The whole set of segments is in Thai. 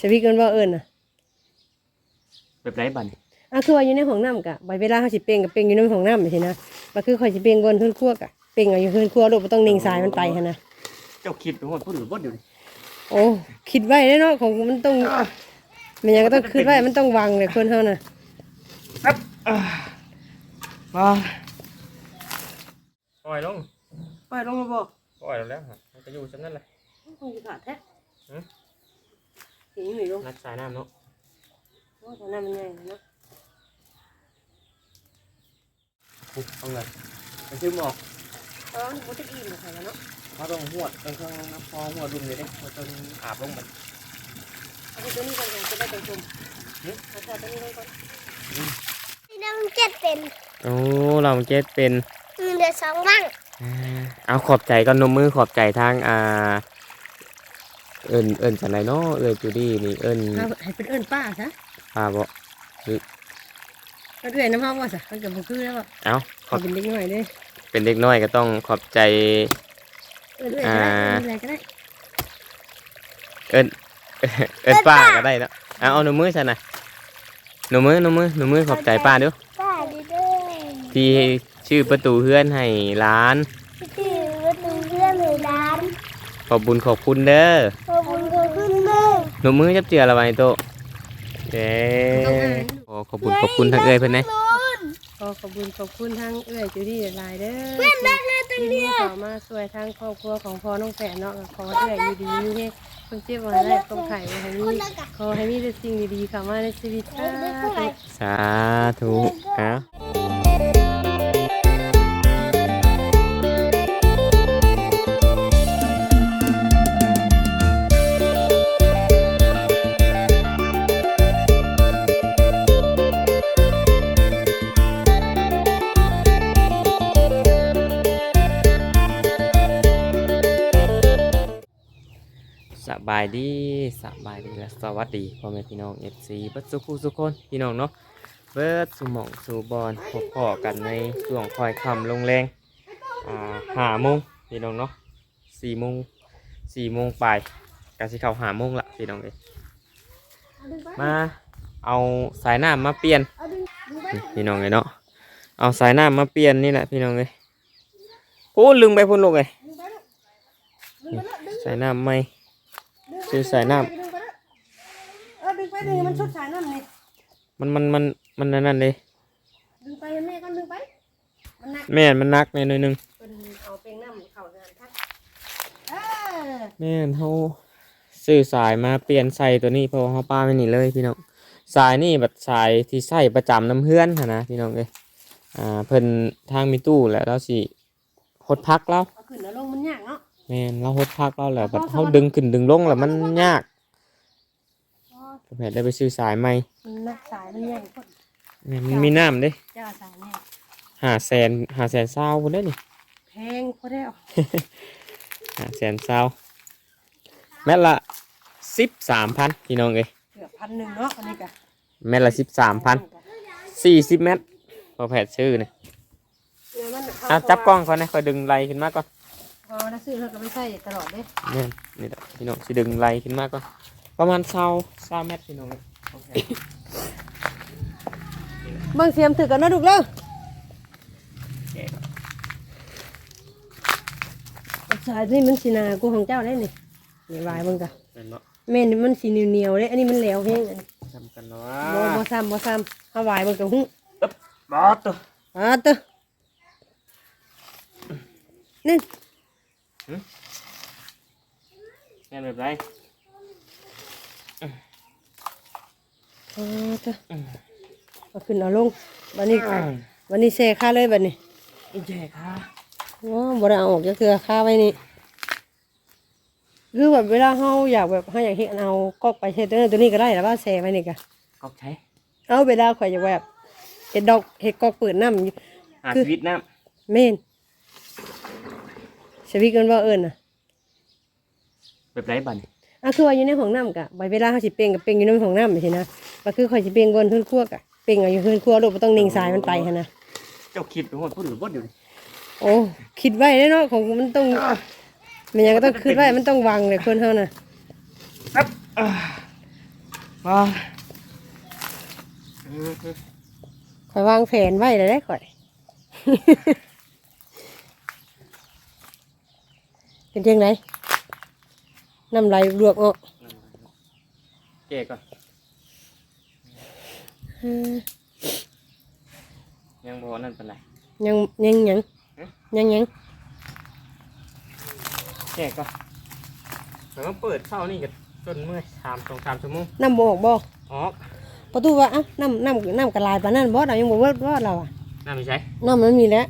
สวิกมันบ่เอิ้นน่ะแบบไรบัดนอะคือว่าอยู่ในห้องน้ำกะใบเวลาเขาสิเป่งกับเป่งอยู่ในห้องน้ำจังซี่นะบ่คือข่อยสิเป่งบนเฮือนครัวกะเป่งเอาอยู่เฮือนครัวโดดบ่ต้องนิ่งสายมันไปหั่นนะเจ้าคิดว่าพูดหรือว่าเดี๋ยวนี้โอ้คิดไว้แน่เนาะของมันต้องมันยังก็ต้องคิดไว้มันต้องวางเลยคนเฮาน่ะมาปล่อยลงปล่อยลงมาบ่ปล่อยแล้วฮะมันจะอยู่ชั้นนั่นแหละคงสิขาดแท้หือ เห็นอยู่ลงนักสายน้ำเนาะโอ้ตอนนั้นมันใหญ่เนาะปุ๊บเอาเงินไปซื้อหมอกเออบ่ได้อิ่มค่ะเนาะมาต้องหวดตรงข้างน้ำพอหัวดุมเลยเด้หัวจนอาบลงมันเอาไปตัวนี้ก่อนจะได้ไปชมหือเอาใส่ตัวนี้ลงก่อนพี่น้องเจ็ดเป็นโอ้เราเจ็ดเป็นอืมเดือดสองบ้างอ่าเอาขอบใจก่อนนมมือขอบใจทางอ่า เอิญเอิญสันไรเนาะเอิญจูดี้นี่เอิญเอาให้เป็นเอิ้นป้าซะป้าบ่เอาเอื้อยน้ำเฮาว่าซะมันก็บ่คือแล้วอะเอาขขออบเป็นเด็กน้อยเด้เป็นเด็กน้อยก็ต้องขอบใจ เอิ้นเอื้อยก็ได้อ่า เอิ้นอะไรก็ได้เอิญเอิญป้าก็ได้แล้วเอาเอาหนูมือฉันนะหนูมือหนูมือหนูมือขอบใจป้าดูป้าดีเด้อที่ชื่อประตูเฮือนให้ร้านที่วัดดูเพื่อนในร้านขอบบุญขอบคุณเด้อ ขอบคุณขอบคุณเด้อหนูมือจับเจือละไว้โตะเย้ต้องอ่านโอ้ขอบบุญขอบคุณทั้งเอ้ยเพิ่นนะขอขอบคุณขอบคุณทั้งเอื้อยจูดี้หลายๆเด้อเพื่อนรักเลยตั้งที่เดีมียวขอมาช่วยทั้งครอบครัวของพ่อน้องแฝดเนาะขอให้เอื้อยอยู่ดีมีให้เพิ่งเจ็บมาได้ต้องไข่ให้มีขอให้มีแต่สิ่งดีๆเข้ามาในชีวิตค่ะสาธุเอา สบายดีสบายดีและสวัสดีพ่อแม่พี่น้อง FC เบัดสุขุสุกคนพี่น้องเนาะเบิดสู่หม่องสู่บอลพบพอกันในช่วงคอยคำลงแรงอ่าหาโมงพี่น้องเนาะสี่โมงสี่โมงปลายกสิเข้าหาโมงละพี่น้องเลยมาเอาสายน้ำมาเปลี่ยนนี่พี่น้องเลยเนาะเอาสายน้ำมาเปลี่ยนนี่แหละพี่น้องเลยพูดลืมไปพูดลงเลยนี่สายน้ำไม่ ซื้อสายน้เออดึงไปดึงมันชุดสายน้ำนี่ำมันมันมันมันนั่นนั่นเลยดึงไปแม่ก็ดึงไปมันหนักแม่นมันนักแน่หน่อยหนึงเป็นเอาเป็นน้ำเข้าเดินทักเออแม่นเขาซื้อสายมาเปลี่ยนใส่ตัวนี้เพราะว่าเขาป้าไม่นี่เลยพี่น้องสายนี่แบบสายที่ใส่ประจำน้ำเพื่อนหั้นนะพี่น้องเลยอ่าเพิ่นทางมีตู้แหละแล้วสิหดพักแล้วเอาขึ้นแล้วลง แม่นเราหดพักแล้วแหละแบบเขาดึงขึ้นดึงลงแล้วมันยากก็แผดได้ไปซื้อสายใหม่มันหนักสายมันใหญ่คนแม่นมันมีน้ำเด้เจ้าสายเนี่ยหาแสนหาแสนเศร้าคนได้นี่แพงพอได้เอาหาแสนเศร้าแม่นละสิบสามพันพี่น้องเอ้ยเกือบพันหนึ่งเนาะอันนี้กะแม่นละสิบสามพันสี่สิบเมตรพอแผดชื่อเนี่ยเดี๋ยวมันอะจับกล้องก่อนนะคอยดึงไหลขึ้นมาก่อน พอแล้วซื้อเราก็ไม่ใส่ตลอดเลยเนี่ยนี่แหละพี่น้องสิดึงไหลขึ้นมาก่อนประมาณเศร้าเศร้าเมตรพี่น้องโอเคเบิ่งเสียมถือกันนะลูกเด้อสายนี่มันสีนากูของเจ้าได้นี่นี่วายเบิ่งจ้ะเป็นเนาะแม่นี่มันสีเหนียวๆเลยอันนี้มันแหลวแห้งอันนี้ทำกันเนาบ่ะบ่ซ้ำบ่ซ้ำเอาวายเบิ่งกับหุ้งบอสตัวอ่าเตอนี่ แม่นแบบไรอ่าเตอเอาขึ้นเอาลงบัดนี้บัดนี้แช่ค่าเลยบัดนี้อีแย่ค่ะอ๋อบ่ได้เอาออกก็คือค่าไว้นี่คือแบบเวลาเฮาอยากแบบเฮาอยากเฮ็ดเอาก๊อกไปเฮ็ดตัวนั้นตัวนี้ก็ได้แต่ว่าแช่ไว้นี่ก็ก็ใช้เอาเวลาข่อยอยากแบบเฮ็ดดอกเฮ็ดก๊อกเปิดน้ำอยู่หาชีวิตน้แม่น สวิกมันบ่เอิ้นน่ะำแบบไรบัดนอะคือว่าอยู่ในห้องน้ำกะใบเวลาเขาสิเป่งกับเป่งอยู่ในห้องน้ำไม่ใช่นะก็คือข่อยสิเป่งบนเฮือนครัวกะเป่งเอาอยู่เฮือนครัวโดดบ่ต้องนิ่งสายมันไปหั่นนะเจ้าคิดว่าพูดหรือว่าเดี๋ยวนี้โอ้คิดไว้แน่เนาะของมันต้องมันยังก็ต้องคิดไว้มันต้องวางเลยคนเฮาน่ะว้าอืมข่อยวางแผนไว้เลยได้ข่อย เป็นเพียงไหนน้ำไหลลวกออกเก๋ก่อนเออยังบ่นั่นเป็นไร ยังยังยังฮะ ยังยังเก๋ก่อนแต่ว่าเปิดเช้านี่ก็จนเมื่อยสามสองสามชั่วโมงน้ำบออกบ่ออกประตูว่าอะน้ำน้ำน้ำกระลายปานนั้นบ่เรายังบ่เวิร์ดว่าเราอะน่าไม่ใช่น้ำมันมีแล้ว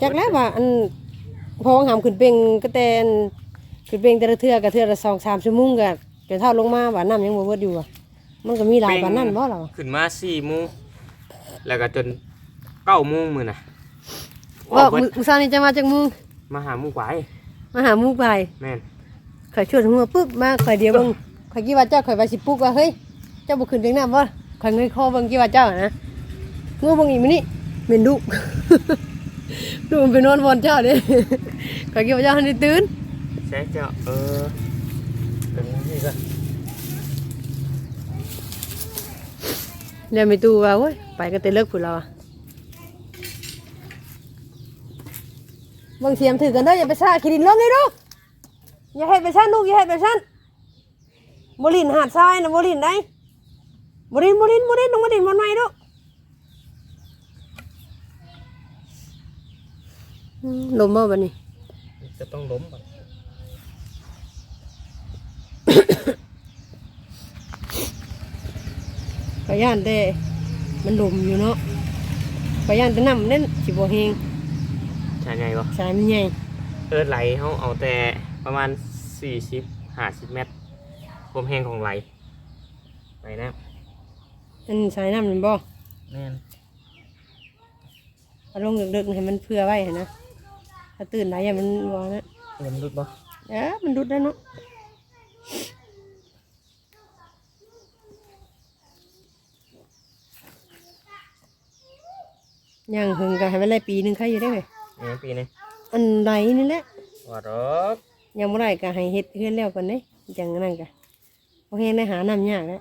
จากแล้วว่าอัน พอหามขึ้นเปงก็แต่นขึ้นเปงแต่ละเทื่อก็เทื่อละสองสามชั่วโมงก็จะเท่าลงมาว่าน้ำยังบ่เวิร์ดอยู่อะมันก็มีหลายปานนั้นบ่เราอะขึ้นมาสี่โมงแล้วก็จนเก้าโมงมือน่ะอว่าอกเบิดมื้อมื้อเช้านี้จะมาจากมุงมาหาหมูกวายมาหาหมูไปแม่นข่อยชวนหัวปุ๊บมาข่อยเดียวเบิ่งข่อยคิดว่าเจ้าข่อยว่าสิปลุกว่าเฮ้ยเจ้าบ่ขึ้นเพียงน้ำบ่ข่อยเงยคอเบิ่งคิดว่าเจ้าอะนะงูเบิ่งอีกมื้อนี้เหม็นดุ ดูมันไปนอนบนเจ้าเด้ข่อยคิดว่าเจ้าทันได้ตื่นใช่เจ้าเออเป็นนี่ก็แล้วไม่ตู้ว่าโอ้ยไปก็แต่เลิกพุ่นเราอะบิ่งเสียมถือกันเด้ออย่าไปซ่าขี้ดินลงเลยลูกอย่าให้ไปซ่านลูกอย่าให้ไปซ่านบ่ลินหาดทรายนะบ่ลินได้บ่ลินบ่ลินบ่ลินลงมาดินบนไม้ลูกอืม ลมบ่บัดนี้ จะต้องล้มก่อนขอย่านแต่มันลมอยู่เนาะขอย่านแต่น้ำเล่นสิบ่แฮงใช่ไงวะสายมันใหญ่เออไหลเขาเอาแต่ประมาณสี่สิบห้าสิบเมตรความแห้งของไหลไหลนะอันสายน้ำนั่นบ่แม่นเอาลงดึกๆให้มันเพื่อไว้หั่นนะ ถ้าตื่นหลายอย่างมันบ่นะเงินรุดบ่เอ้อมันดุดได้เนาะย่างหึงก็ให้มันได้ปีหนึงใครอยู่ได้ไหมเออปีนี้อันใดนี่แหละว่าดอกยังบ่ได้ก็ให้เฮ็ดเฮือนแล้วก่อนเด้จังนั้นก็บ่เฮ็ดได้หาน้ำยากแล้ว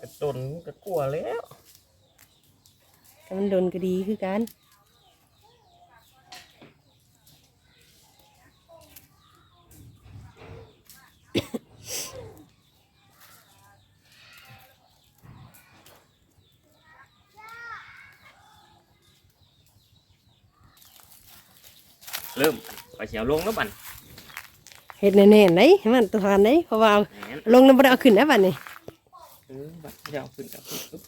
กระตุนกระกลัวแล้วแต่มันโดนก็ดีคือกัน เริ่มไปเสียวลงแล้วบันเฮ็ดแน่ๆไหนให้มันตัวทานไหนเพราะว่าเอาแหนลงน้ำบ่ได้เอาขึ้นแล้วบัดนี้เออบัดเดี๋ยวเอาขึ้นเอาขึ้นปึ๊บ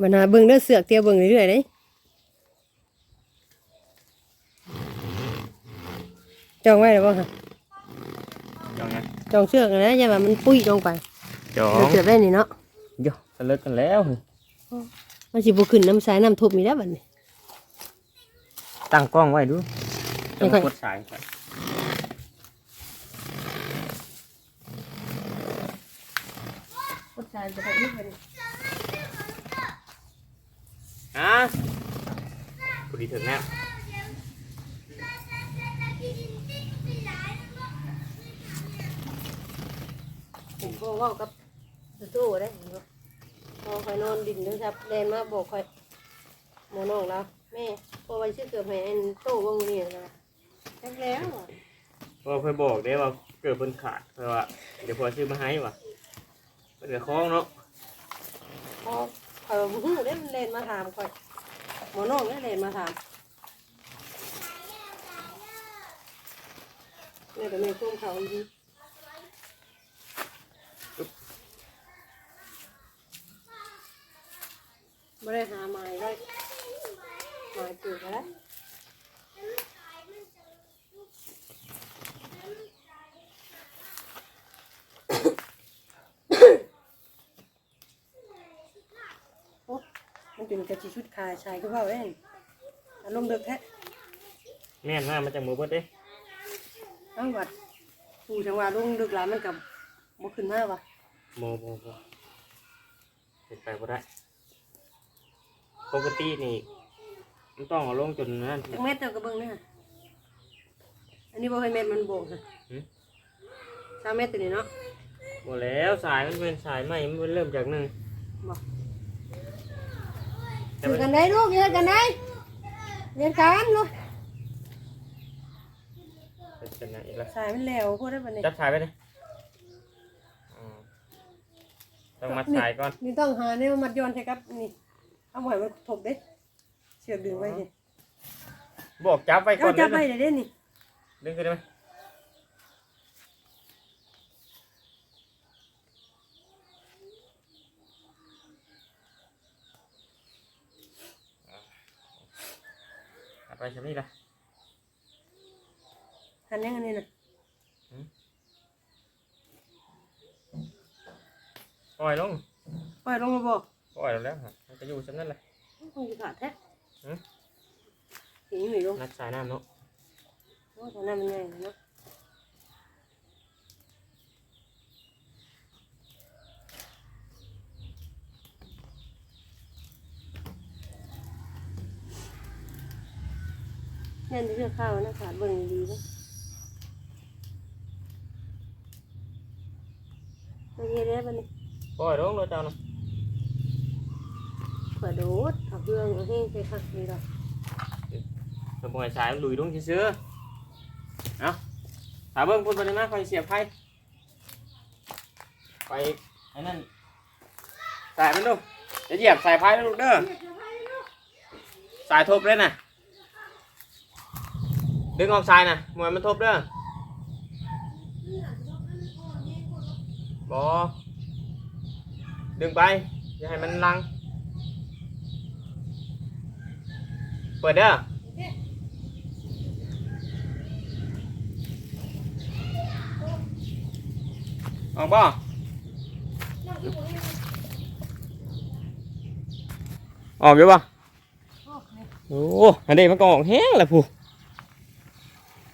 บัดหาเบิ่งเด้อเสือกเตียวเบิ่งเรื่อยๆเด้จองไว้แล้วบ่คะจองไงจองเชือกนะอย่าว่ามันปุ้ยลงไปจอเดี๋ยวงเสือกได้นี่เนาะเดี๋ยวจะเลิกกันแล้วเฮ้ย มันสิบ่ขึ้นน้ำสายน้ำทุบนี่แล้วบัดนี้ ตั้งกล้องไว้ดูไม่จะค่อย กดสายก่อนกดสายจะไปอีกบัดนี้ฮะพอดีถึงแล้วผมก็เว้ากับตู้ๆได้ พอคอยนอนดินเด้อครับแลนมาบอกคอยหมอน้องแล้วแม่พอไว้ชื่อเกือบให้อันโตเบิ่งนี่นะจักแล้วอะพอเพื่อนบอกได้ว่าเกิดเพิ่นขาดเพราะว่าเดี๋ยวพอซื้อมาให้ว่ะเพิ่นก็คล้องเนาะพอคอยว่าหูได้มันเลนมาถามคอยหมอน้องได้เลนมาถามเนี่ยแต่แม่ช่วงเขาอีกที ไม่ได้หาไม้ได้ไม้ปลูกแล้วโอ้มันเป็นกระชิชุดคาชายก็ว่าเว้นอารมณ์เด็กแท้แม่นมากมาจากมือเบิดเด้เอ้าวัดปูจังหวะลุงดึกหลายมันกับบ่ขึ้นมาวะโมโมโมเป็นไปบ่ได้ ปกตินี่มันต้องเอาลงจนนั่นจักเม็ดเดียวกระเบื้องเนี่ยอันนี้บ่ให้แม่นมันโบกค่ะหืมสามเมตรตัวนี้เนาะหมดแล้วสายมันเป็นสายใหม่มันเริ่มจากหนึ่งบอกแต่ถืมัอนกันได้ลูกเรียนกันได้เรียนกันลูกเป็นยังไงล่ะสายมันแล้วพูดได้ปะเนี่ยจับสายไปเลยอ๋อต้องมัดสายก่อนนี่ต้องหาเนี่ยมัดย้อนใช่ครับนี่ เอาหอยมันถบเด้เชือกดึงไว้สิบอกจับไปก่เอาอนจับไปเลยเดี๋ยวเด้นี่ดึงขึ้นได้ไหมเอาไปใช่ไหมล่ะหันยังอันนี้นะปล่อยลงปล่อยลงมาบอกปล่อยแล้วฮะมันจะ อยู่ชั้นนั่นแหละคงจะขาดแท้หืมหิงหนีลงนัดสายน้ำเนาะโอ้ยตอนนั้นมันใหญ่เนาะแน่นที่เรื่องข้าวนะขาดเบิ่งดีๆนะไม่เฮ็ดได้ปะนี่ปล่อยลงเลยเจ้าเนาะ เปิดโดดเอาเครื่องเอาให้ใส่คักนี่ดอกสมมติสายมันลุยลงเชื้อเอาถามเบิ้งพูดไปเลยนะคอยเสียบไพ่ไปไอ้นั่นสายมันดูจะเหยียบสายไพ่ลูกเด้อสายทบเลยนะดึงออกสายนะมวยมันทบเด้อบอดึงไปอย่าให้มันลัง เปิดเด้อออกบ่ออกอยู่บ่โอ้อันนี้มันก็ออกแห้งแหละผู้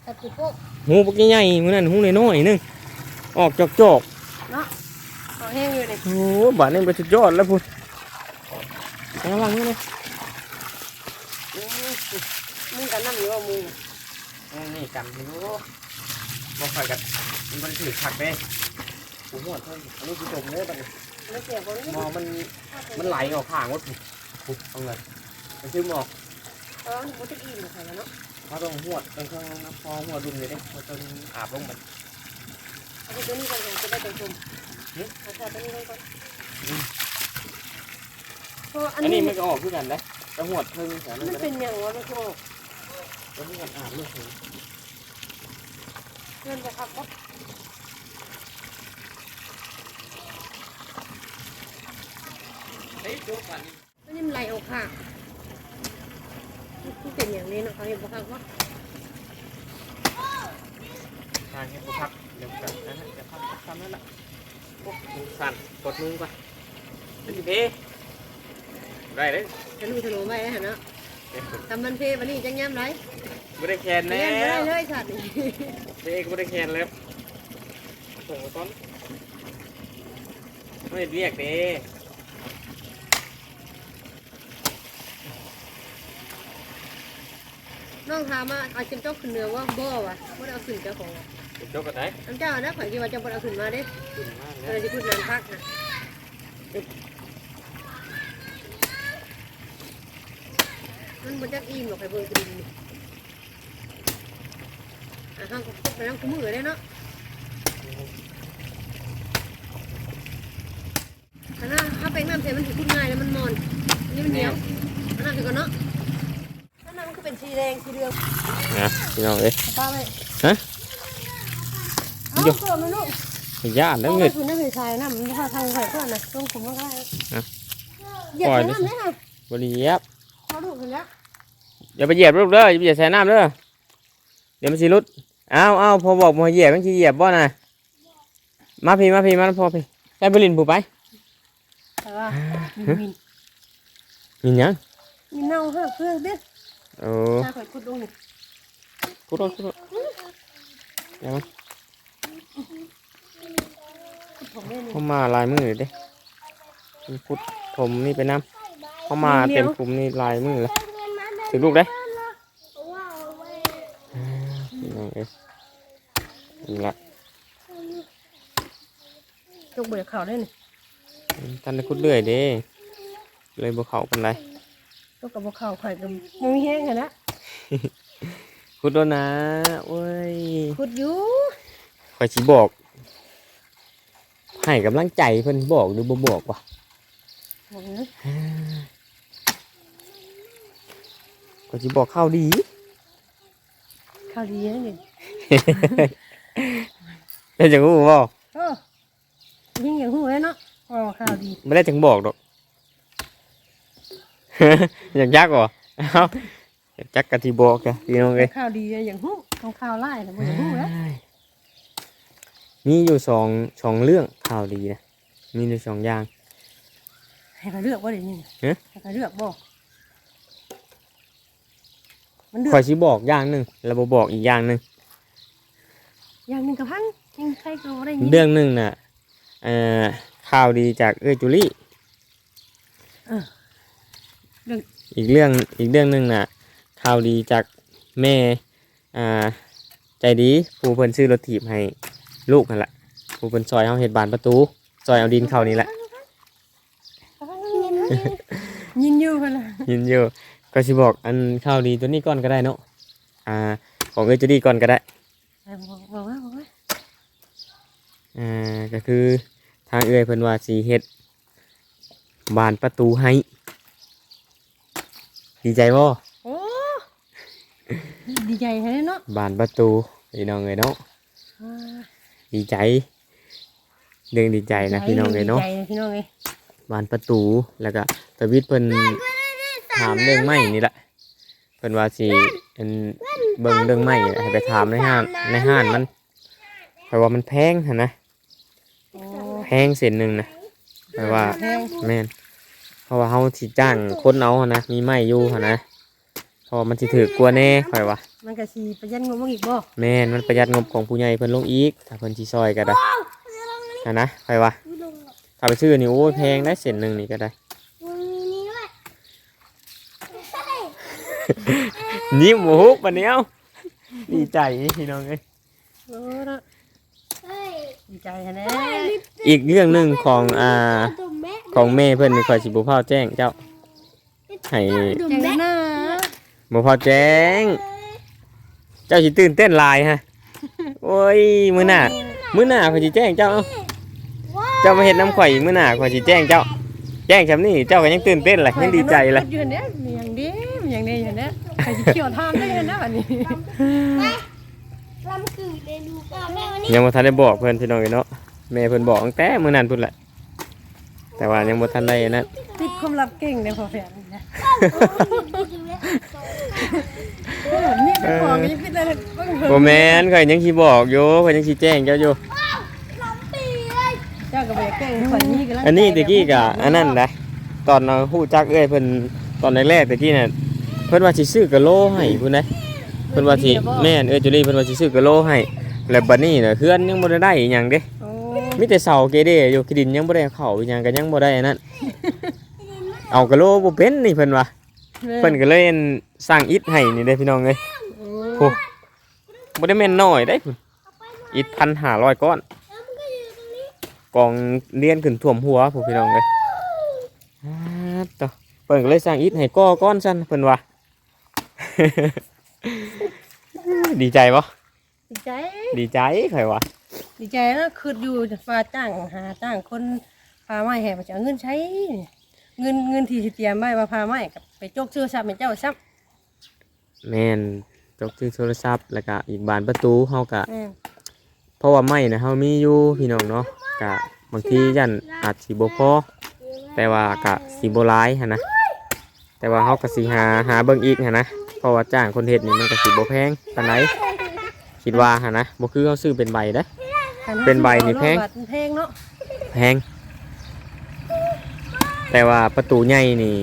ตัดติโป๊หูปกใหญ่ๆมื้อนั้นหูน้อยๆนึงออกจอกเนาะเอาแห้งอยู่เลยๆโอ้บาดนี้เป็นสุดยอดแล้วผู้ระวังนี่เลย มึงกันน้ำอยู่ว่ามึงน่ะอืมนี่กันไม่รู้บ่ค่อยกันมันบ่ได้ถือผักเด้ผู้หมวดเพิ่นอันนี้คือจมเลยบัดนี้ไม่เสียคนนี้มองมันมันไหลออกข้างวัดถูกถูกเอาเลยมันซึมออกเออมันจะอิ่มใส่กันเนาะเขาต้องหวดต้องเครื่องน้ำพอหวดดุมเลยเด้หวดจนอาบลงมันเอาไปตัวนี้ก่อนจะได้เป็นชมเอาใส่ตัวนี้ลงก่อนเพราะอัอันนนี้นี้มันก็ออกคือกันนะแต่หวดเพิ่งแต่นั่นมันก็เป็ได้นอย่างวะมันคือ แล้วมันกันอาบเลยเถอะเงินจะพักก็เฮ้ยจุกกันอันนี้มันไหลออกค่ะมันเป็นอย่างนี้นะเขาเห็นปะครับว่าทางให้กูพักเดี๋ยวกันนะฮะจะพักทำนั่นแหละโอ้มือสั่นกดมือก่อนเป็นสิเพได้เลยจะรู้ทะลุไปนะเนาะ ทำมันเพวันนี้จังย้ำไรไม่ได้แคนแน่แน่ได้เลยสัตว์นี่เด็กไม่ได้แคนแล้วส่งมาต้นไม่เรียกเด้น้องถามว่าเอาเข็มเจ้าขึ้นเนื้อว่าบ่วะว่าเอาขึ้นเจ้าของจบกันไหนน้ำเจ้านะข่อยคิดว่าจะบ่เอาขึ้นมาเด้ขึ้นมากเอเลอยจะพูดนานพักนะ มันบ่จักอิ่มหรอกไอ้เบิ่งกินนี่อะห้างก็ไปนั่งกูมือเลยเนาะอันนั้นถ้าเป็นน้ำเสร็จมันสิพูดง่ายแล้วมันมอน อันนี้มันเหนียวอันนั้นคือกันเนาะอันนั้นมันก็เป็นสีแดงสีเหลืองนะพี่น้องเอ้ยป้าไปฮะเอาเดี๋ยวตัวมันลูกย่านแล้วเอาเงิไปดคุณนั่นคือชายน้ำมันพาทางไข่เพื่อนนะต้องผมก็ได้ฮะเหยียบปล่อยไปดิน้ำเลยค่ะบริเยียบ เขาดูกันแล้วอย่าไปเหยียบลูกเด้ออย่าไปเหยียบใส่น้ำเด้อเดี๋ยวมันสิรุดอ้าวอ้าวพอบอกมาเหยียบมันสิเหยียบบ่น่ะมาพี่มาพี่มาพอพี่ไปบรินผู้ไปแต่ว่ามีมินมีหยังมีเน่าห้าเครื่องเด้อเออถ้าข่อยคุดลงนี่คุดรถคุดรถเดี๋ยวมันคุดผมได้นี่เข้ามาลายมือเลยเด้มันคุดผมนี่ไปน้ำ เข้ามาเต็มกลุ่มนี่ลายมือเลยถึงลูกได้ว้าวเว้ยมพี่น้องเอ้ยนี่ละจกบ่อยากเข้าได้นี่ท่านได้คุดเรื่อยเด้เลยบ่เข้าปานใดจกกับบ่เข้าข่อยก็บ่มีแฮงหันนะคุดแล้วนะโอ้ยขุดอยู่ข่อยสิบอก ให้กำลังใจเพิ่นบอกหรือบ่บอกวะบอ กนะข่อยสิบอกข่าวดีข้าวดีนะนี่เป็นจังฮู้บ่โอ้ยิงอย่างหู้เลยเนาะว่าข้าวดีไม่ได้จังบอกดอกอยากยักบ่เอ้าอยากจักกะที่บอกจ้ะพี่น้องเอ้ยข้าวดีอย่างหู้ต้องข้าวไล่แต่บ่อย่างหู้แล้วมีอยู่สองสองเรื่องข่าวดีนะมีอยู่สองอย่างให้เขาเลือกบ่ได้นี่เอ๊ะให้เขาเลือกบ่ มันเลือกข่อยสิบอกอย่างหนึ่งแล้วบ่บอกอีกอย่างหนึ่งอย่างหนึงกับพังยังใครก็บ่ได้ยินเรื่องหนึ่งน่ะเอ่อข่าวดีจากเอ้ยจุลี่เออเรื่องอีกเรื่องอีกเรื่องหนึ่งน่ะข่าวดีจากแม่อ่าใจดีผู้เพิ่นซื้อรถถีบให้ลูกนั่นแหละผู้เพิ่นซอยเฮาเฮ็ดบานประตูซอยเอาดินเข้านี่แหละ ยินอยู่กันละยินอยู่ ก็สิบอกอันข่าวดีตัวนี้ก่อนก็ได้เนาะอ่าของเอ้ยจุลี่ก่อนก็ได้บอกบอกว่าบอกว่าอ่าก็คือทางเอ้ยเพิ่นว่าสีเฮ็ดบานประตูให้ ดีใจบ่โอ้ดีใจแท้เนาะบานประตูพี่น้องเอ้ยเนาะอ่าดีใจเรื่องดีใจนะพี่น้องเอ้ยเนาะดีใจพี่น้องเอ้ยบานประตูแล้วก็ตะวิทย์เพิ่น ถามเรื่องไม้นี่แหละเพิ่นว่าสิอันเบิ่งเรื่องไม้ให้ไปถามในห้างในห้านมันเพราะว่ามันแพงหั่นนะโอ้แพงเส้นหนึงนะแปลว่าแพงแม่นเพราะว่าเฮาสิจ้างคนเอาหั้นนะมีไม้อยู่หั่นนะเพราะว่ามันสิถือกลัวแน่ข่อยว่ามันก็สิประหยัดงบลงอีกบ่แม่นมันประหยัดงบของผู้ใหญ่เพิ่นลงอีกถ้าเพิ่นสิซอยก็ได้หั่นนะข่อยว่าถ้าไปซื้อนี่โอ้ยแพงได้เส้นหนึงนี่ก็ได้ มันมีนี่ด้วย ยิ้มโอ้โหปะเนี้ยวดีใจพี่น้องเอ้ยโอ้เนาะเฮ้ยดีใจแท้อีกเรื่องหนึ่งของอ่าดุมแม่ของแม่เพิ่นนี่ข่อยสิบ่พาแจ้งเจ้าให้ดุมจังแม่หน้าบ่พาแจ้ง เจ้าสิตื่นเต้นหลายฮะโอ้ยมื้อหน้ามื้อหน้าข่อยสิแจ้งเจ้าเอ้าเจ้ามาเฮ็ดน้ำข่อยอีกมื้อหน้าข่อยสิแจ้งเจ้า แจ้งซำนี้เจ้าก็ยังตื่นเต้นเลยยังดีใจเลยอยู่เนี้ยมีอย่างดี มีอย่างดีอยู่เนี้ยใครสิเกี่ยวทานได้เนะบัดนี้ลำคือเลยดูก่อนแม่วันนี้ยังบ่ทันได้บอกเพิ่นพี่น้องเอ้ยเนาะแม่เพิ่นบอกตั้งแต่มื้อนั้นพุ่นแหละ แต่ว่ายังบ่ทันได้อันนั้นติดความลับเก่งเด้อพ่อแฟนนะดูแลเออนี่เป็นของนี่คิดเลยว่าเพิ่นบ่แม่นข่อยยังสิบอกอยู่ข่อยยังสิแจ้งเจ้าอยู่ลำปีเลยเจ้าก็บ่อยากเก่งข่อยนี่ก็แล้วอันนี้ตะกี้กะอันนั้นนะตอนเราฮู้จักเอ้ยเพิ่นตอนแรกๆตะกี้น่ะเพิ่นว่าสิซื้อกะโลให้พุ่นนะเพิ่นว่าสิแม่นเอ้ยจุลีเพิ่นว่าสิซื้อกะโลให้แล้วบัดนี้น่ะเฮือนยังบ่ได้ได้อีหยังเด้โอ้มีแต่เสาเกเรอยู่ขี้ดินยังบ่ได้เข้าอีหยังก็ยังบ่ได้อันนั้นเอากะโลบ่เป็นนี่เพิ่นว่าเพิ่นก็เลยอั่นสร้างอิฐให้นี่เด้พี่น้องเอ้ยโอ้บ่ได้แม่นน้อยได้พุ่นอิฐ1,500ก้อนแล้วมันก็อยู่ตรงนี้กองเลียนขึ้นท่วมหัวพวกพี่น้องเลยอ่าต่อเปิ่นก็เลยสร้างอิฐให้ก่อก้อนสั้นเพิ่นว่า ดีใจปะดีใจ ดีใจใครวะดีใจนะคืออยู่ฟ้าจ้างหาจ้างคนพาไม้แห่มาจะเอาเงินใช้นี่เงินเงินที่สิเตรียมไว้มาพาไม้กับไปจกชื่อซับเป็นเจ้าซับแม่นจกซื้อโทรศัพท์แล้วก็อีกบานประตูเฮากะ แม่นเพราะว่าไม้นะเฮามีอยู่พี่น้องเนาะกะบางทียันอาจสิบ่พอแต่ว่ากะสิบ่หลายหันนะแต่ว่าเฮาก็สิหาหาเบิ่งอีกหันนะ เพราะว่าจ้างคนเฮ็ดนี่มันก็สิบ่แพงปานใดคิดว่าหันนะบ่คือเฮาซื้อเป็นใบเด้อเป็นใบนี่แพงบาทแพงเนาะแพง แต่ว่าประตูใหญ่นี่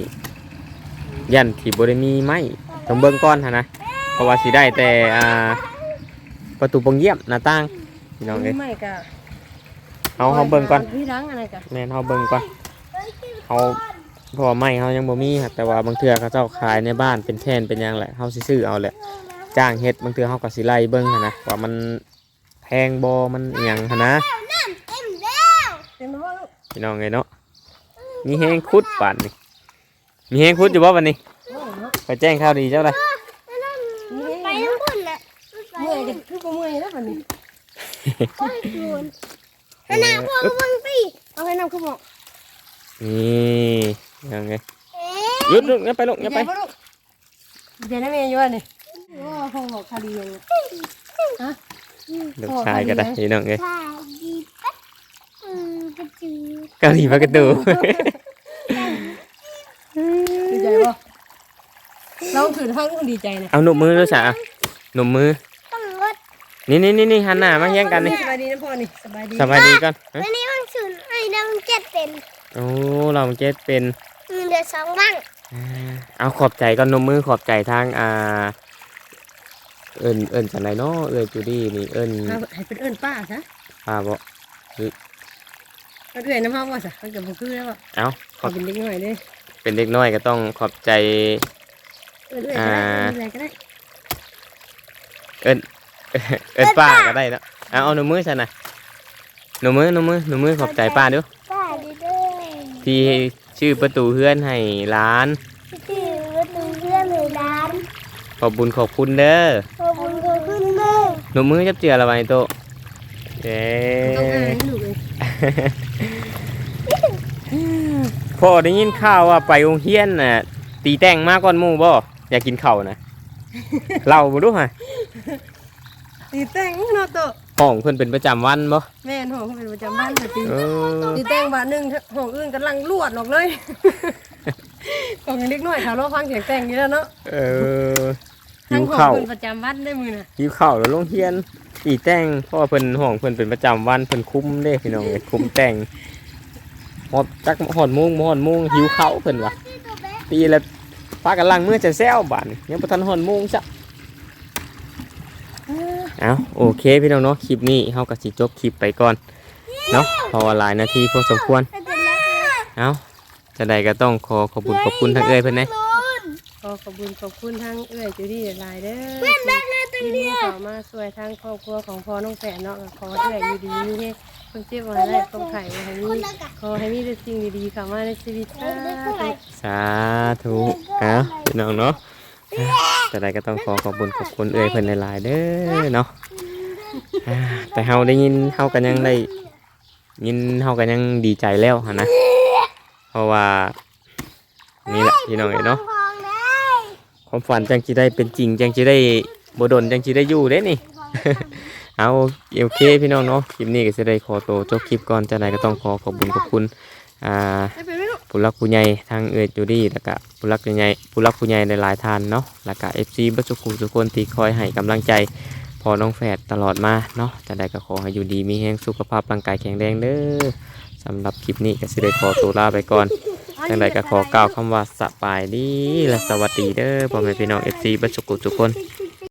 ยันที่บริมีไม้ต้องเบิ่งก้อนหั่นนะเพราะว่าสิได้แต่อ่าประตูปงเยี่ยมหน้าต่างพี่น้องเอ้ยไม่กะเฮาเฮาเบิ่งก่อนพี่ล้างอะไรกะแม่นเฮาเบิ่งก่อนเฮาเพราะว่าไม้เฮายังบ่มีครับแต่ว่าบางเทื่อเขาเจ้าขายในบ้านเป็นแท่นเป็นหยังแหละเฮาสิซื้อเอาแหละจ้างเฮ็ดบางเทื่อเฮาก็สิไล่เบิ่งหันนะว่ามันแพงบ่มันอิหยังหันนะน้ำเต็มแล้วเต็มแล้วบ่ลูกพี่น้องเอ้ยเนาะมีแฮงคุดปานนี่มีแฮงคุดอยู่บ่วันนี้โอ้เนาะไปแจ้งข่าวดีเจ้าได้ไปทั้งคนแหละเมื่อยกันคือบ่เมื่อยแล้วบัดนี้ไปโดนขนาดพวกมึงสิเอาให้น้ำขึ้นบอกนี่ ยังไงเอ๊หยุดลูกงั้นไปลูกงั้นไปใหญ่บ่ลูกใหญ่นะแม่อยู่อันนี่โอ้โหคดียังฮะลูกชายก็ได้พี่น้องเอ้ยะดีปั๊บอืมกระจือเกาหลีมากระตูดีใจบ่เราถือทั้งดีใจนะเอาหนุ่มมือด้วยจ้ะหนุ่มมือต้องรถนี่นี่นี่นี่หันหน้ามาเฮียงกันนี่สบายดีนะพ่อนี่สบายดีสบายดีก่อนฮะวันนี้วันศุกร์ไอ้ดังเจ็ดเป็นโอ้เราเก็ตเป็น อืมเดือดสองบ้างอ่าเอาขอบใจก่อนหนุ่มมือขอบใจทางอ่า เอิญเอิญจังไรเนาะเอิญจูดี้นี่เอิญเอาให้เป็นเอิ้นป้าซะป้าบ่เอาเอื้อยน้ำห้องว่าซะมันก็บ่คือแล้วบ่เอาขขออบเป็นเด็กน้อยเด้เป็นเด็กน้อยก็ต้องขอบใจ เอิ้นเอื้อยก็ได้เอิ้นอะไรก็ได้เอิญเอิญป้าก็ได้เนาะเอาเอาหนุ่มมือฉันนะหนุ่มมือหนุ่มมือหนุ่มมือขอบใจป้าดูป้าดีเด้อที่ ชื่อประตูเฮือนให้ร้านที่วัดหนึ่งเพื่อนในร้านขอบบุญขอบคุณเด้อขอบคุณขอบคุณเด้อหนุ่มมือจับเจือละไว้โตะเย้ต้องอ่านให้ลูกเอ้ยพ่อได้ยินข่าวว่าไปโรงเรียนน่ะ ตีแต่งมาก่อนหมู่บ่อยากกินข้าวนะ เล่าบ่ดูฮะตีแต่งเนาะโตะ ห้องเพิ่นเป็นประจำวันบ่แม่นห้องเป็นประจำบ้านน่ะตีเออตีแต่งบาทหนึงห้องอื่นกำลังลวดออกเลยของเล็กน้อยถ้าเราฟังเสียงแต่งอยู่แล้วเนาะเออหิทั้งวห้องข้าวเป็นประจำบ้านได้มือน่ะหิวข้าวแล้วโรงเรียนตีแต่งเพราะว่าเพิ่นห้องเพิ่นเป็นประจำวันเพิ่นคุมเด้พี่น้องเอ้ยคุมแต่งฮอดจักฮอดโมงบ่ฮอดโมงหิวข้าวเพิ่นว่าตีละพากันล้างมือจะแซวบานยังบ่ทันฮอนโมงจ้ะ เอาโอเคพี่น้องเนาะคลิปนี้เฮาก็สิจบคลิปไปก่อนเนาะเพราะว่าหลายนาทีพอสมควรไม่เป็นไรเอาจะได้ก็ต้องขอขอบคุณขอบคุณทางเอ้ยเพิ่นนะขอขอบคุณขอบคุณทั้งเอื้อยจูดี้หลายเด้อเพื่อนรักเลยตัวที่เดีนี่ยวขอมาช่วยทั้งครอบครัวของพ่อน้องแฝดเนาะขอให้เอื้อยอยู่ดีมีให้เพิ่งเจ็บมาได้ต้องไข่ให้มีขอให้มีแต่สิ่งดีๆเข้ามาในชีวิตสาธุสาธุเอาพี่น้องเนาะ จะได้ก็ต้องขอขอบคุณขอบคุณเอ้ยเพิ่นหลายๆเด้อเนาะอ่าแต่เฮาได้ยินเฮากันยังได้ยินเฮากันยังดีใจแล้วหั่นนะเพราะว่านี่แหละพี่น้องเอ้ยเนาะความฝันจังจีได้เป็นจริงจังจีได้บดนจังจีได้อยู่เด้นี่ เอาโอเคพี่น้องเนาะคลิปนี้ก็จะได้ขอตัวจบคลิปก่อนจะไหนก็ต้องขอขอบคุณขอบคุณ อ่าได้เป็นไหมลูกผู้รักผู้ใหญ่ทางเอิดจูดี้แล้วก็ผู้รักผู้ใหญ่ผู้รักผู้ใหญ่หลายๆท่านเนาะแล้วก็เอฟซีบัจจุกุทุกคนที่คอยให้กำลังใจพอน้องแฝดตลอดมาเนาะจะได้ก็ขอให้อยู่ดีมีแห้งสุขภาพร่างกายแข็งแรงเด้อสำหรับคลิปนี้ก็จะได้ขอตัวลาไปก่อนจังใดก็ขอกล่าวคำว่าสบายดีและสวัสดีเด้อพ่อแม่พี่น้องเอฟซีบัจจุกุทุกคน Thank you.